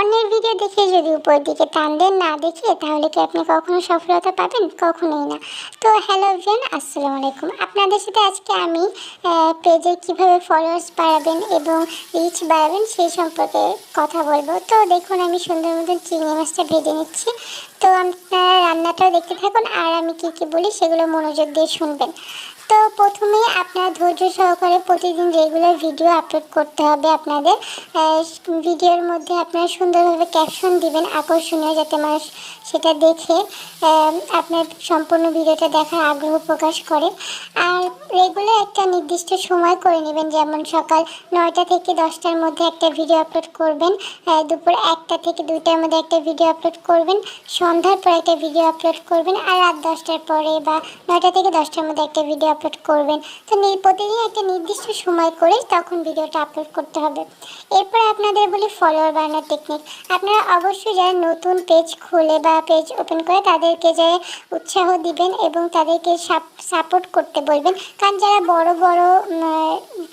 অন্যের ভিডিও দেখে যদি উপর দিকে টান দেন, না দেখে, তাহলে কি আপনি কখনো সফলতা পাবেন? কখনোই না। তো হ্যালো ফ্রেন্ড আসসালামু আলাইকুম। আপনাদের সাথে আজকে আমি পেজে কীভাবে ফলোয়ার্স বাড়াবেন এবং রিচ বাড়াবেন সেই সম্পর্কে কথা বলব। তো দেখুন, আমি সুন্দর মতন চিংড়ি মাছটা ভেজে নিচ্ছি। তো আপনারা রান্নাটাও দেখতে থাকুন, আর আমি কী কী বলি সেগুলো মনোযোগ দিয়ে শুনবেন। তো প্রথমে আপনার ধৈর্য সহকারে প্রতিদিন রেগুলার ভিডিও আপলোড করতে হবে আপনাদের। ভিডিওর মধ্যে আপনারা সুন্দরভাবে ক্যাপশন দিবেন, আকর্ষণীয় যাতে মানুষ সেটা দেখে আপনার সম্পূর্ণ ভিডিওটা দেখার আগ্রহ প্রকাশ করে। আর রেগুলার একটা নির্দিষ্ট সময় করে নেবেন। যেমন সকাল নয়টা থেকে দশটার মধ্যে একটা ভিডিও আপলোড করবেন দুপুর একটা থেকে দুইটার মধ্যে একটা ভিডিও আপলোড করবেন, সন্ধ্যার পরে একটা ভিডিও আপলোড করবেন, আর রাত দশটার পরে বা নয়টা থেকে দশটার মধ্যে একটা ভিডিও আপলোড করবেন। তো প্রতিদিন একটা নির্দিষ্ট সময় করে তখন ভিডিওটা আপলোড করতে হবে। এরপর আপনাদের বলি ফলোয়ার বানানোর টেকনিক আপনারা অবশ্যই যারা নতুন পেজ খুলে বা পেজ ওপেন করে তাদেরকে যে উৎসাহ দিবেন এবং তাদেরকে সাপোর্ট করতে বলবেন কারণ যারা বড় বড়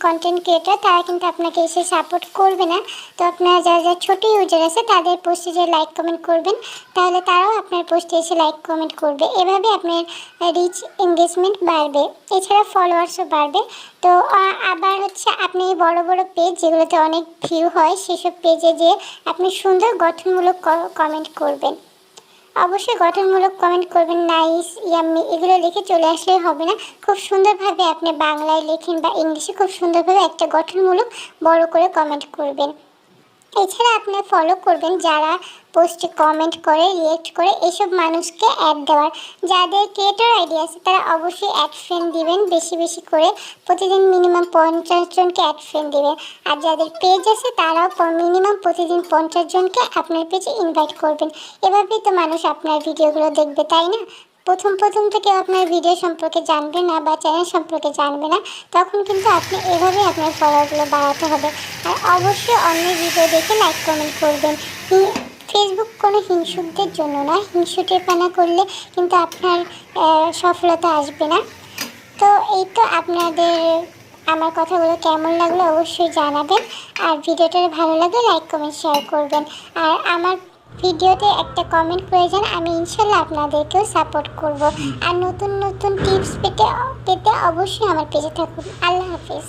কন্টেন্ট ক্রিয়েটার তারা কিন্তু আপনাকে এসে সাপোর্ট করবে না। তো আপনারা যারা যারা ছোটো ইউজার আছে, তাদের পোস্টে যে লাইক কমেন্ট করবেন, তাহলে তারাও আপনার পোস্টে এসে লাইক কমেন্ট করবে। এভাবে আপনার রিচ এঙ্গেজমেন্ট বাড়বে। এছাড়া ফলোয়ার্সও বাড়বে। তো আবার হচ্ছে আপনি বড় বড় পেজ যেগুলোতে অনেক ভিউ হয়, সেসব পেজে যে আপনি সুন্দর গঠনমূলক কমেন্ট করবেন। অবশ্যই গঠনমূলক কমেন্ট করবেন। নাইস ইয়াম্মি এগুলো লিখে চলে আসলেই হবে না। খুব সুন্দরভাবে আপনি বাংলায় লেখেন বা ইংলিশে খুব সুন্দরভাবে একটা গঠনমূলক বড় করে কমেন্ট করবেন। এছাড়া আপনি ফলো করবেন যারা পোস্টে কমেন্ট করে রিয়েক্ট করে, এসব মানুষকে অ্যাড দেওয়ার। যাদের ক্রিয়েটর আইডি আছে, তারা অবশ্যই অ্যাড ফ্রেন্ড দিবেন, বেশি বেশি করে। প্রতিদিন মিনিমাম পঞ্চাশ জনকে অ্যাড ফ্রেন্ড দিবেন আর যাদের পেজ আছে, তারাও মিনিমাম প্রতিদিন পঞ্চাশ জনকে আপনার পেজে ইনভাইট করবেন। এভাবেই তো মানুষ আপনার ভিডিওগুলো দেখবে, তাই না? প্রথম প্রথম থেকে আপনার ভিডিও সম্পর্কে জানবে না বা চ্যানেল সম্পর্কে জানবে না, তখন কিন্তু আপনি এভাবে আপনার ফলোয়ারগুলো বাড়াতে হবে। আর অবশ্যই অন্য ভিডিও দেখে লাইক কমেন্ট করবেন। ফেসবুক কোনো হিংসুকদের জন্য না হিংসুটেপানা করলে কিন্তু আপনার সফলতা আসবে না। তো এই তো আপনাদের আমার কথাগুলো কেমন লাগল অবশ্যই জানাবেন। আর ভিডিওটা ভালো লাগলে লাইক কমেন্ট শেয়ার করবেন। আর আমার ভিডিওতে একটা কমেন্ট প্রয়োজন, আমি ইনশাল্লাহ আপনাদেরকেও সাপোর্ট করব। আর নতুন নতুন টিপস পেতে পেতে অবশ্যই আমার পেজে থাকুন। আল্লাহ হাফিজ।